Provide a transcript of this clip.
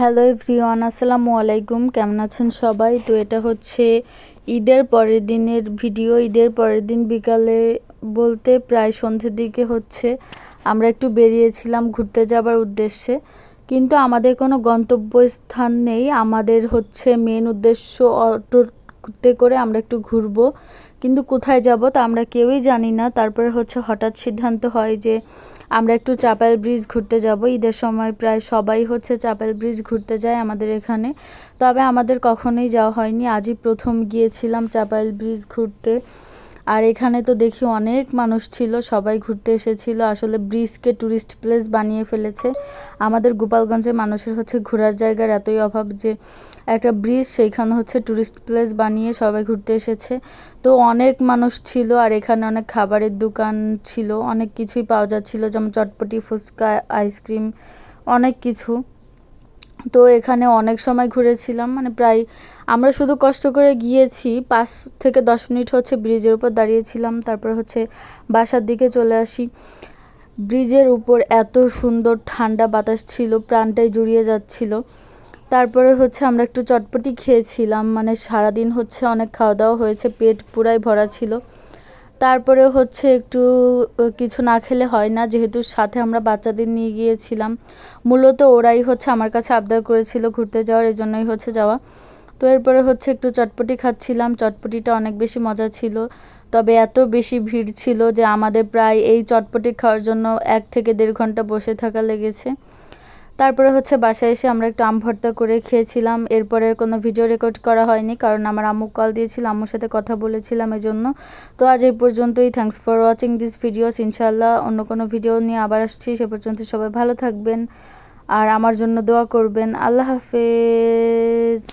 Hello everyone, আসসালামু আলাইকুম। কেমন আছেন সবাই? তো এটা হচ্ছে ঈদের পরের দিনের ভিডিও। ঈদের পরের দিন বিকালে বলতে প্রায় সন্ধ্যের দিকে হচ্ছে। আমরা একটু বেরিয়েছিলাম ঘুরতে যাবার উদ্দেশ্যে। কিন্তু আমাদের কোনো গন্তব্যস্থান নেই। আমাদের হচ্ছে মেন উদ্দেশ্য অটোতে করে আমরা একটু ঘুরবো। কিন্তু কোথায় যাব তা আমরা কেউই জানি না। তারপরে হচ্ছে হঠাৎ সিদ্ধান্ত হয় যে আমরা একটু চাপেল ব্রিজ ঘুরতে যাব। ঈদের সময় প্রায় সবাই হচ্ছে চাপেল ব্রিজ ঘুরতে যায় আমাদের এখানে। তবে আমাদের কখনোই যাওয়া হয়নি। আজই প্রথম গিয়েছিলাম চাপেল ব্রিজ ঘুরতে। আর এখানে তো দেখি অনেক মানুষ ছিল, সবাই ঘুরতে এসেছিল। আসলে ব্রিজকে ট্যুরিস্ট প্লেস বানিয়ে ফেলেছে। আমাদের গোপালগঞ্জে মানুষের হচ্ছে ঘোরার জায়গার এতই অভাব যে একটা ব্রিজ, সেইখানে হচ্ছে ট্যুরিস্ট প্লেস বানিয়ে সবাই ঘুরতে এসেছে। তো অনেক মানুষ ছিল আর এখানে অনেক খাবারের দোকান ছিল, অনেক কিছুই পাওয়া যাচ্ছিল, যেমন চটপটি, ফুচকা, আইসক্রিম, অনেক কিছু। তো এখানে অনেক সময় ঘুরেছিলাম মানে প্রায় আমরা শুধু কষ্ট করে গিয়েছি, পাঁচ থেকে দশ মিনিট হচ্ছে ব্রিজের উপর দাঁড়িয়েছিলাম, তারপর হচ্ছে বাসার দিকে চলে আসি। ব্রিজের উপর এত সুন্দর ঠান্ডা বাতাস ছিল, প্রাণটাই জুড়িয়ে যাচ্ছিল। তারপরে হচ্ছে আমরা একটু চটপটি খেয়েছিলাম মানে সারাদিন হচ্ছে অনেক খাওয়া দাওয়া হয়েছে, পেট পুরাই ভরা ছিল। তারপরে হচ্ছে একটু কিছু না খেলে হয় না, যেহেতু সাথে আমরা বাচ্চাদের নিয়ে গিয়েছিলাম। মূলত ওরাই হচ্ছে আমার কাছে আবদার করেছিল ঘুরতে যাওয়ার এই জন্যই হচ্ছে যাওয়া। তো এরপরে হচ্ছে একটু চটপটি খাচ্ছিলাম। চটপটিটা অনেক বেশি মজা ছিল। তবে এত বেশি ভিড় ছিল যে আমাদের প্রায় এই চটপটি খাওয়ার জন্য এক থেকে দেড় ঘণ্টা বসে থাকা লেগেছে। তারপরে হচ্ছে বাসায় এসে আমরা একটু আম ভর্তা করে খেয়েছিলাম। এরপরে কোনো ভিডিও রেকর্ড করা হয়নি, কারণ আমার আম্মু কল দিয়েছিল, আম্মুর সাথে কথা বলেছিলাম এই জন্য তো আজ এই পর্যন্তই। Thanks for watching this videos ইনশাল্লাহ অন্য কোনো ভিডিও নিয়ে আবার আসছি। সে পর্যন্ত সবাই ভালো থাকবেন আর আমার জন্য দোয়া করবেন। আল্লাহ হাফেজ।